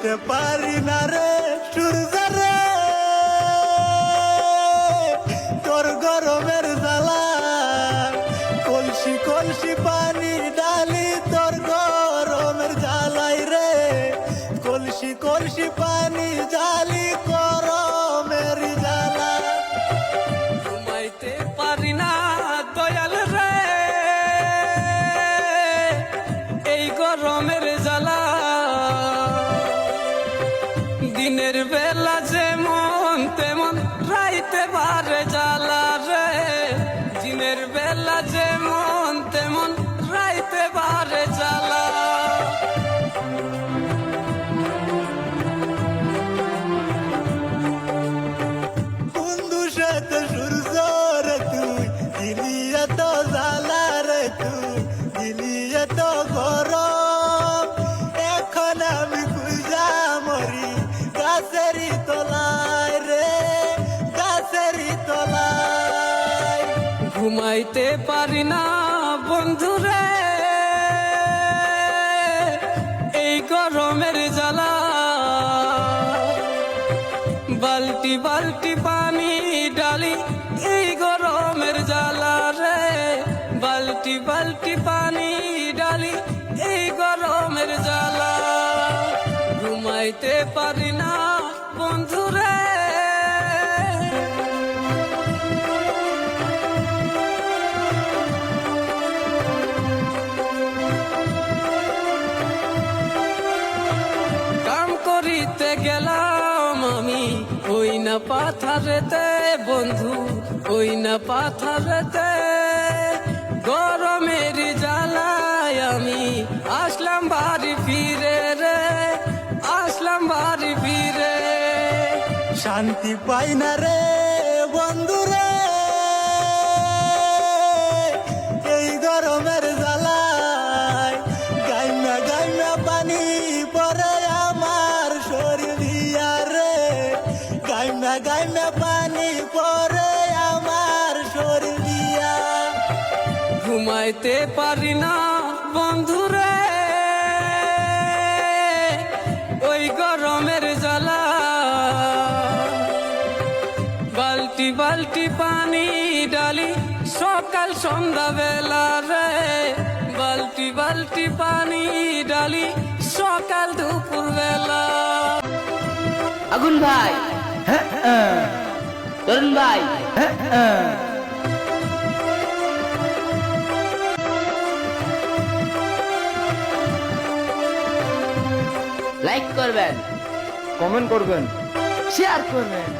সইতে পারি না রে সূর্য রে তোর গরমের জ্বালা, কলসি কলসি পানি ডালি তোর গরমের জ্বালাই রে। কলসি কলসি পানি জালি দিনের বেলা যেমন তেমন রাইতে পারে জ্বালা রে। দিনের বেলা যেমন তেমন রাইতে পারে জ্বালা। বন্ধু সাথে সূর্য রে তুই, দিলি এত জ্বালা ঘুমাইতে পারি না, বন্ধুরে। এই গরমের জ্বালা। বালতি বালতি পানি ডালি, এই গরমের জ্বালা রে। বালতি বালতি পানি ডালি, এই গরমের জ্বালা। ঘুমাইতে পারি না, বন্ধুরে। কাম গেলাম আমি। ওই না পাথারেতে, বন্ধু, ওই না পাথারেতে। গরমের জ্বালায় আমি আসলাম বাড়ি ফিরে রে, আসলাম বাড়ি ফিরে। শান্তি পাই না রে, বন্ধু রে। পানি পরে আমার শরীর ঘুমাইতে পারি না বন্ধুরে। ওই গরমের জ্বালা। বালতি বালতি পানি ডালি সকাল সন্ধ্যা বেলা রে। বালতি বালতি পানি ডালি সকাল দুপুর বেলা আগুন ভাই। তরুণ ভাই। লাইক করবেন। কমেন্ট করবেন। শেয়ার করবেন।